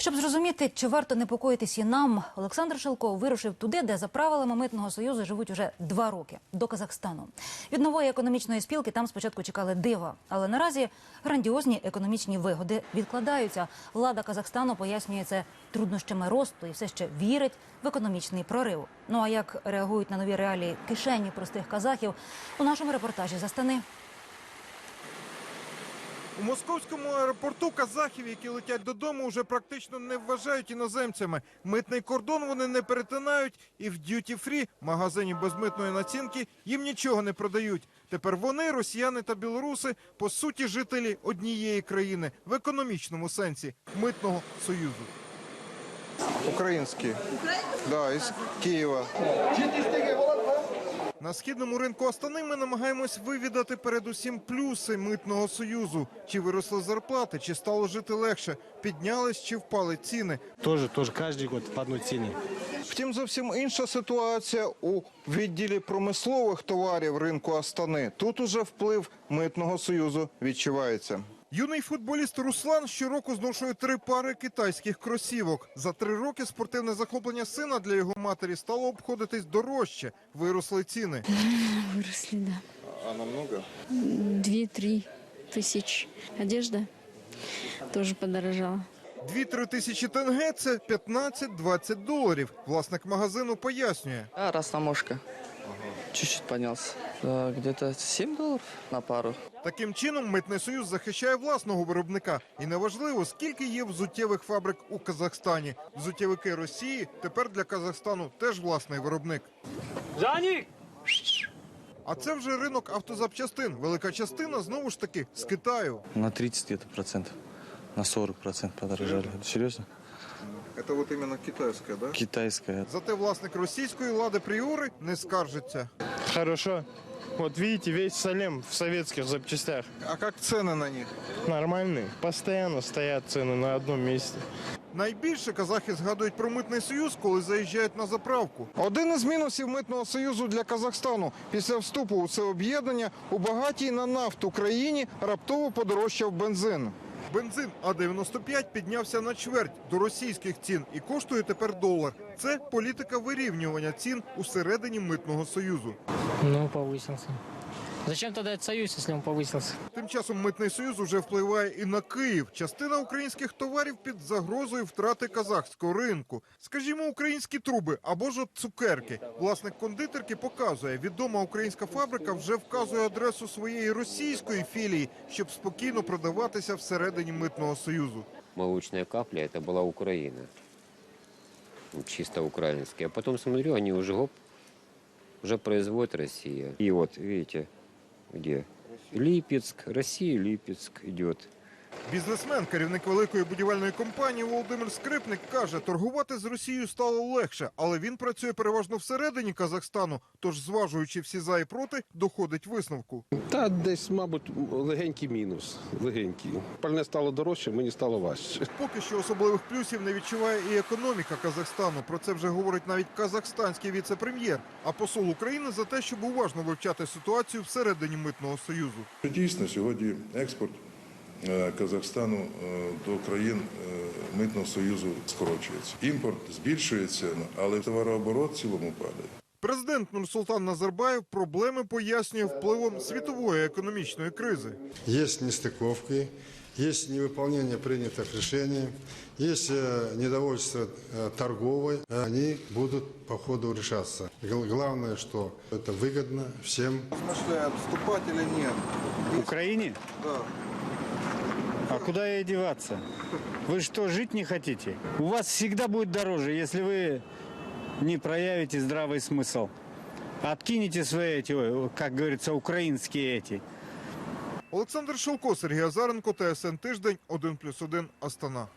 Щоб зрозуміти, чи варто непокоїтись і нам, Олександр Шелко вирушив туди, де за правилами митного союзу живуть уже два роки до Казахстану. Від нової економічної спілки там спочатку чекали дива, але наразі грандіозні економічні вигоди відкладаються. Влада Казахстану пояснює це труднощами росту і все ще вірить в економічний прорив. Ну а як реагують на нові реалії кишені простих казахів у нашому репортажі застани. У московському аеропорту казахів, які летять додому, вже практично не вважають іноземцями. Митний кордон вони не перетинають, і в д'юті-фрі, магазині безмитної націнки, їм нічого не продають. Тепер вони, росіяни та білоруси, по суті, жителі однієї країни в економічному сенсі митного союзу. Український. Да, із Києва. На східному ринку Астани ми намагаємось вивідати передусім плюси митного союзу. Чи виросли зарплати, чи стало жити легше, піднялись чи впали ціни. Тоже, тоже каждый год по цене. Втім, зовсім інша ситуація у відділі промислових товарів ринку Астани. Тут уже вплив митного союзу відчувається. Юний футболіст Руслан щороку зношує три пари китайських кросівок. За три роки спортивне захоплення сина для його матері стало обходитись дорожче. Виросли ціни. Выросли, да. А намного? Две-три тысяч. Одежда тоже подорожала. Дві-три тисячі тенге – це 15-20 доларів. Власник магазину пояснює. А, растаможка. Чуть-чуть поднялся. Да, где-то 7 долларов на пару. Таким чином, митний союз захищає власного виробника. І неважливо, скільки є взуттєвих фабрик у Казахстані. Взуттєвики Росії тепер для Казахстану теж власний виробник. А це вже ринок автозапчастин. Велика частина знову ж таки з Китаю. На 30 где-то. На 40 процентов подорожали. Серьезно? Це от іменно китайська, да? Китайская. Зате власник російської лади Пріори не скаржиться. Хорошо. Вот видите, весь Салем в советских запчастях. А як ціни на них? Нормальные. Постоянно стоят цены на одном месте. Найбільше казахи згадують про митний союз, коли заїжджають на заправку. Один із мінусів митного союзу для Казахстану після вступу у це об'єднання у багатій на нафту країні раптово подорожчав бензин. Бензин А95 піднявся на чверть до російських цін і коштує тепер долар. Це політика вирівнювання цін усередині митного союзу. Ну, повысился. Зачем тогда этот союз, если он повысился? Тим часом митний союз уже впливає і на Київ. Частина українських товарів під загрозою втрати казахського ринку. Скажімо, українські труби або ж от цукерки. Власник кондитерки показує, відома українська фабрика вже вказує адресу своєї російської філії, щоб спокійно продаватися всередині митного союзу. молочная капля, это была Украина. Ну, Чисто украинские. А потом смотрю, они уже гоп, уже производит Россия. И вот, видите, где? Липецк, Россия, Липецк идет. Бізнесмен, керівник великої будівельної компанії Володимир Скрипник каже, торгувати з Росією стало легше, але він працює переважно всередині Казахстану. Тож, зважуючи всі за і проти, доходить висновку. Та десь, мабуть, легенький мінус. Легенький. Пальне стало дорожче, мені стало важче. Поки що особливих плюсів не відчуває і економіка Казахстану. Про це вже говорить навіть казахстанський віце-прем'єр. А посол України за те, щоб уважно вивчати ситуацію всередині митного союзу. Дійсно, сьогодні експорт Казахстану е, до країн е, митного союзу скорочується. Імпорт збільшується, але товарооборот в цілому падає. Президент Нурсултан Назарбаєв проблеми пояснює впливом світової економічної кризи. Есть нестыковки, есть невыполнение принятых решений, есть э, недовольство э, торговой. Э, Они будут по ходу решаться. Гл- Главное, что это выгодно всем В смысле, отступать или нет? Украине? Да. А куда ей деваться? Вы что, жить не хотите? У вас всегда будет дороже, если вы не проявите здравый смысл. Откинете свои эти, ой, как говорится, украинские эти. Олександр Шелко, Сергій Азаренко, ТСН Тиждень, 1+,1, Астана.